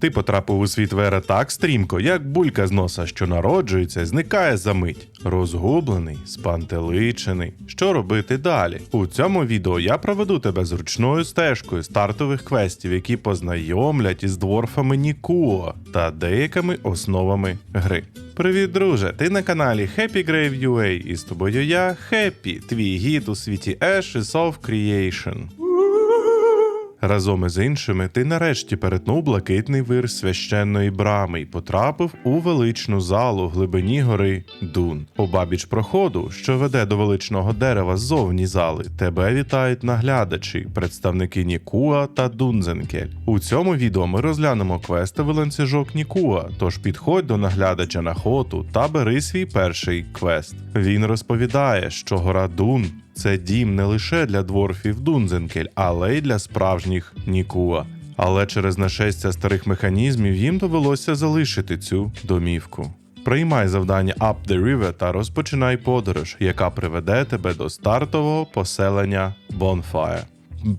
Ти потрапив у світ Вера так стрімко, як булька з носа, що народжується, зникає за мить. Розгублений, спантеличений. Що робити далі? У цьому відео я проведу тебе зручною стежкою стартових квестів, які познайомлять із дворфами Нікуо та деякими основами гри. Привіт, друже! Ти на каналі Happy Grave UA і з тобою я Happy, твій гід у світі Ashes of Creation. Разом із іншими ти нарешті перетнув блакитний вир священної брами і потрапив у величну залу в глибині гори Дун. Обабіч проходу, що веде до величного дерева ззовні зали, тебе вітають наглядачі, представники Нікуа та Дунзенкель. У цьому відео ми розглянемо квестовий ланцюжок Нікуа, тож підходь до наглядача на хоту та бери свій перший квест. Він розповідає, що гора Дун це дім не лише для дворфів Дунзенкель, але й для справжніх Нікуа. Але через нашестя старих механізмів їм довелося залишити цю домівку. Приймай завдання Up the River та розпочинай подорож, яка приведе тебе до стартового поселення Bonfire.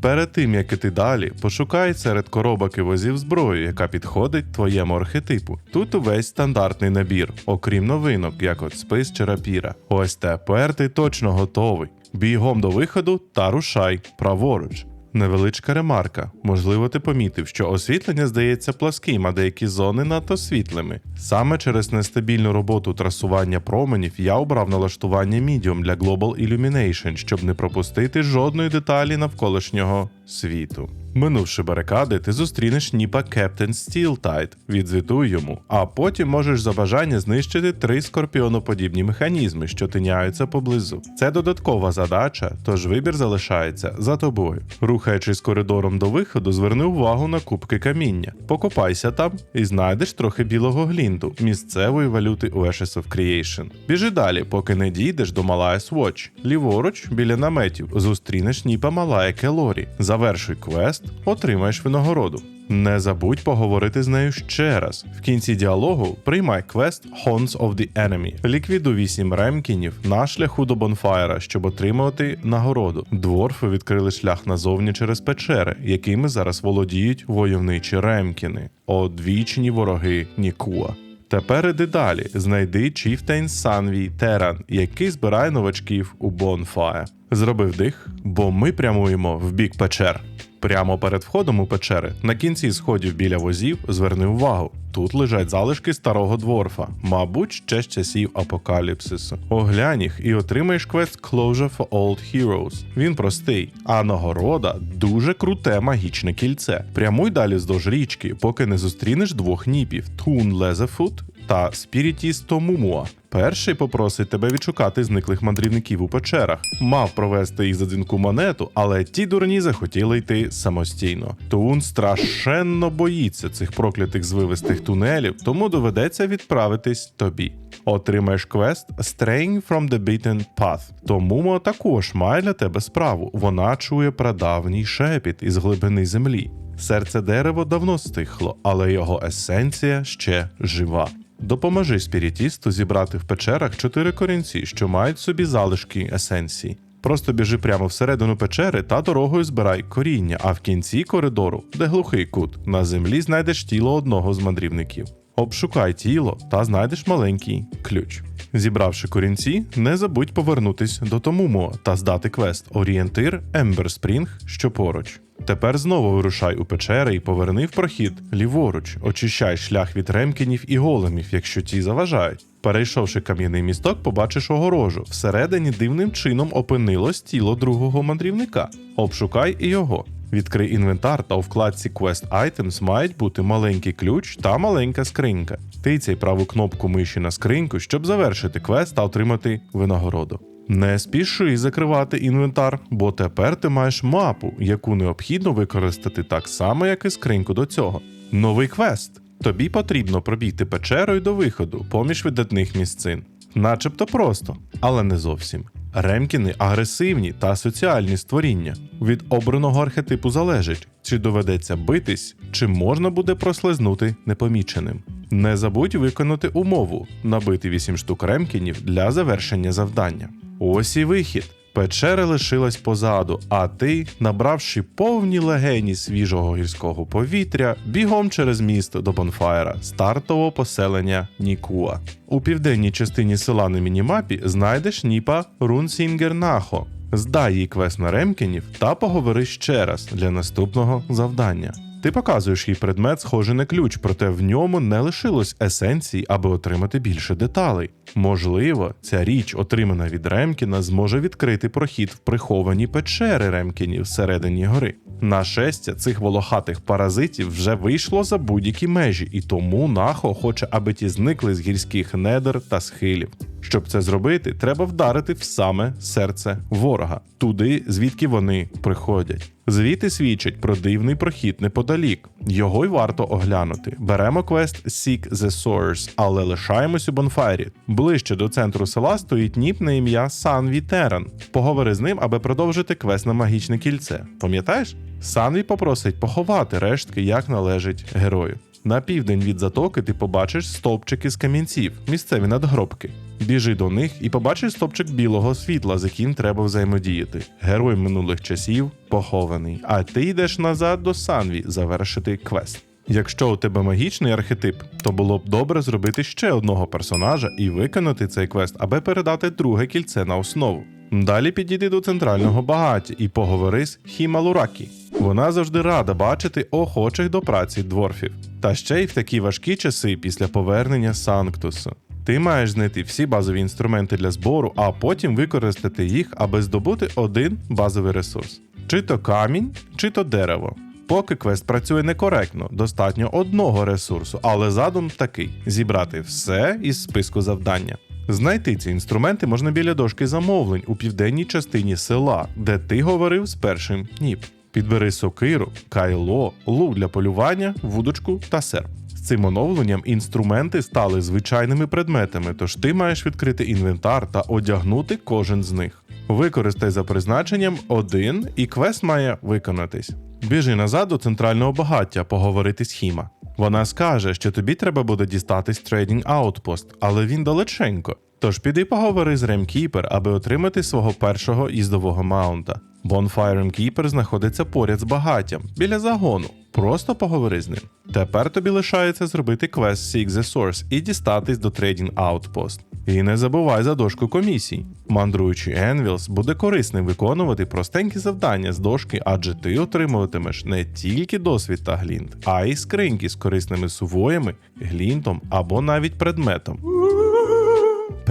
Перед тим як іти далі, пошукай серед коробок і возів зброю, яка підходить твоєму архетипу. Тут увесь стандартний набір, окрім новинок, як от спис чи рапіра. Ось тепер ти точно готовий. Бігом до виходу та рушай праворуч. Невеличка ремарка. Можливо, ти помітив, що освітлення здається пласким, а деякі зони надто світлими. Саме через нестабільну роботу трасування променів я обрав налаштування Medium для Global Illumination, щоб не пропустити жодної деталі навколишнього світу. Минувши барикади, ти зустрінеш Ніпа Captain Steeltide, відзвітуй йому, а потім можеш за бажання знищити три скорпіоноподібні механізми, що тиняються поблизу. Це додаткова задача, тож вибір залишається за тобою. Рухаючись коридором до виходу, зверни увагу на кубки каміння. Покопайся там і знайдеш трохи білого глінту, місцевої валюти у Ashes of Creation. Біжи далі, поки не дійдеш до Малая Watch. Ліворуч, біля наметів, зустрінеш Ніпа Малая Келорі. Завершуй квест, отримаєш винагороду. Не забудь поговорити з нею ще раз. В кінці діалогу приймай квест Horns of the Enemy. Ліквідуй 8 ремкінів на шляху до Бонфайра, щоб отримувати нагороду. Дворфи відкрили шлях назовні через печери, якими зараз володіють войовничі ремкіни, одвічні вороги Нікуа. Тепер іди далі. Знайди Chieftain Санвій Теран, який збирає новачків у Bonfire. Зробив дих, бо ми прямуємо в бік печер. Прямо перед входом у печери, на кінці сходів біля возів, зверни увагу. Тут лежать залишки старого дворфа, мабуть, ще з часів апокаліпсису. Оглянь їх і отримаєш квест Closure for Old Heroes. Він простий, а нагорода дуже круте магічне кільце. Прямуй далі здовж річки, поки не зустрінеш двох ніпів: Тун Лезефут та Спірітіс Томумуа. Перший попросить тебе відшукати зниклих мандрівників у печерах. Мав провести їх за дзвінку монету, але ті дурні захотіли йти самостійно. Тун страшенно боїться цих проклятих звивистих тунелів, тому доведеться відправитись тобі. Отримаєш квест Straying from the Beaten Path. Тому також має для тебе справу. Вона чує прадавній шепіт із глибини землі. Серце дерево давно стихло, але його есенція ще жива. Допоможи спірітісту зібрати в печерах чотири корінці, що мають собі залишки есенції. Просто біжи прямо всередину печери та дорогою збирай коріння, а в кінці коридору, де глухий кут, на землі знайдеш тіло одного з мандрівників. Обшукай тіло та знайдеш маленький ключ. Зібравши корінці, не забудь повернутись до Томумо та здати квест Орієнтир Ембер Спрінг, що поруч. Тепер знову вирушай у печери і поверни в прохід ліворуч, очищай шлях від ремкінів і големів, якщо ті заважають. Перейшовши кам'яний місток, побачиш огорожу. Всередині дивним чином опинилось тіло другого мандрівника. Обшукай і його. Відкрий інвентар та у вкладці Quest Items мають бути маленький ключ та маленька скринька. Тицяй праву кнопку миші на скриньку, щоб завершити квест та отримати винагороду. Не спіши закривати інвентар, бо тепер ти маєш мапу, яку необхідно використати так само, як і скриньку до цього. Новий квест. Тобі потрібно пробігти печерою до виходу, поміж видатних місцин. Начебто просто, але не зовсім. Ремкіни агресивні та соціальні створіння. Від обраного архетипу залежить, чи доведеться битись, чи можна буде прослизнути непоміченим. Не забудь виконати умову набити 8 штук ремкінів для завершення завдання. Ось і вихід. Печера лишилась позаду, а ти, набравши повні легені свіжого гірського повітря, бігом через міст до Бонфайра, стартового поселення Нікуа. У південній частині села на мінімапі знайдеш Ніпа Рунсінгер Нахо. Здай їй квест на Ремкінів та поговори ще раз для наступного завдання. Ти показуєш їй предмет, схожий на ключ, проте в ньому не лишилось есенції, аби отримати більше деталей. Можливо, ця річ, отримана від Ремкіна, зможе відкрити прохід в приховані печери Ремкінів всередині гори. Нашестя цих волохатих паразитів вже вийшло за будь-які межі, і тому Нахо хоче, аби ті зникли з гірських недр та схилів. Щоб це зробити, треба вдарити в саме серце ворога, туди, звідки вони приходять. Звіти свідчать про дивний прохід неподалік. Його й варто оглянути. Беремо квест Seek the Source, але лишаємось у Бонфайрі. Ближче до центру села стоїть ніп на ім'я Санві Теран. Поговори з ним, аби продовжити квест на магічне кільце. Пам'ятаєш? Санві попросить поховати рештки, як належить герою. На південь від затоки ти побачиш стовпчики з камінців, місцеві надгробки. Біжи до них і побачиш стовпчик білого світла, з яким треба взаємодіяти. Герой минулих часів похований, а ти йдеш назад до Санві завершити квест. Якщо у тебе магічний архетип, то було б добре зробити ще одного персонажа і виконати цей квест, аби передати друге кільце на основу. Далі підійди до центрального багаття і поговори з Хімалуракі. Вона завжди рада бачити охочих до праці дворфів. Та ще й в такі важкі часи після повернення Санктусу. Ти маєш знайти всі базові інструменти для збору, а потім використати їх, аби здобути один базовий ресурс: чи то камінь, чи то дерево. Поки квест працює некоректно, достатньо одного ресурсу, але задум такий: зібрати все із списку завдання. Знайти ці інструменти можна біля дошки замовлень у південній частині села, де ти говорив з першим ніп. Підбери сокиру, кайло, лук для полювання, вудочку та серп. Цим оновленням інструменти стали звичайними предметами, тож ти маєш відкрити інвентар та одягнути кожен з них. Використай за призначенням один, і квест має виконатись. Біжи назад до центрального багаття поговорити з Хіма. Вона скаже, що тобі треба буде дістатись трейдінг аутпост, але він далеченько. Тож піди поговори з Ремкіпер, аби отримати свого першого їздового маунта. Bonfire Keeper знаходиться поряд з багаттям, біля загону. Просто поговори з ним. Тепер тобі лишається зробити квест Seek the Source і дістатись до Trading Outpost. І не забувай за дошку комісій. Мандруючий Енвілс буде корисним виконувати простенькі завдання з дошки, адже ти отримуватимеш не тільки досвід та глінт, а й скриньки з корисними сувоями, глінтом або навіть предметом.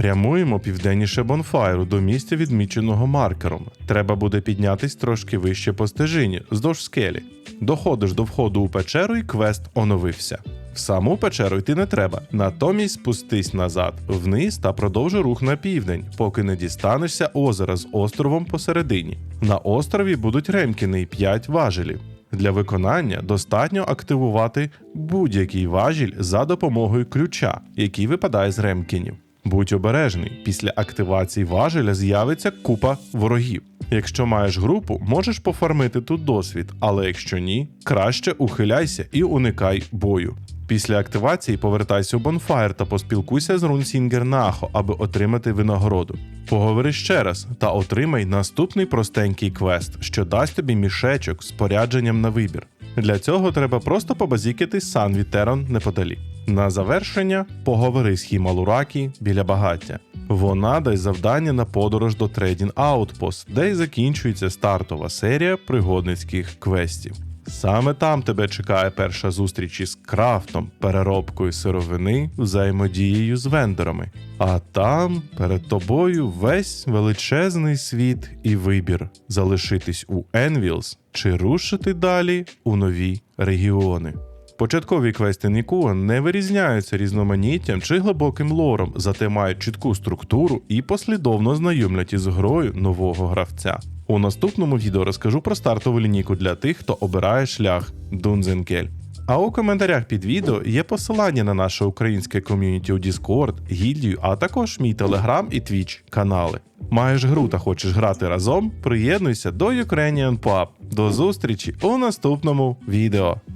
Прямуємо південніше Бонфайру до місця, відміченого маркером. Треба буде піднятись трошки вище по стежині, здовж скелі. Доходиш до входу у печеру і квест оновився. В саму печеру йти не треба, натомість спустись назад, вниз та продовжуй рух на південь, поки не дістанешся озера з островом посередині. На острові будуть ремкіни й 5 важелів. Для виконання достатньо активувати будь-який важіль за допомогою ключа, який випадає з ремкінів. Будь обережний, після активації важеля з'явиться купа ворогів. Якщо маєш групу, можеш пофармити тут досвід, але якщо ні, краще ухиляйся і уникай бою. Після активації повертайся у Бонфайр та поспілкуйся з Рунсінгер Нахо, аби отримати винагороду. Поговори ще раз та отримай наступний простенький квест, що дасть тобі мішечок з спорядженням на вибір. Для цього треба просто побазікити Сан Вітерон неподалік. На завершення поговори з Хімалуракі біля багаття. Вона дасть завдання на подорож до Trading Outpost, де й закінчується стартова серія пригодницьких квестів. Саме там тебе чекає перша зустріч із крафтом, переробкою сировини, взаємодією з вендорами. А там перед тобою весь величезний світ і вибір залишитись у Енвілс чи рушити далі у нові регіони. Початкові квести Нікуа не вирізняються різноманіттям чи глибоким лором, зате мають чітку структуру і послідовно знайомлять із грою нового гравця. У наступному відео розкажу про стартову лінійку для тих, хто обирає шлях Дунзенкель. А у коментарях під відео є посилання на наше українське ком'юніті у Discord, гільдію, а також мій телеграм і твіч канали. Маєш гру та хочеш грати разом? Приєднуйся до Ukrainian Pub. До зустрічі у наступному відео.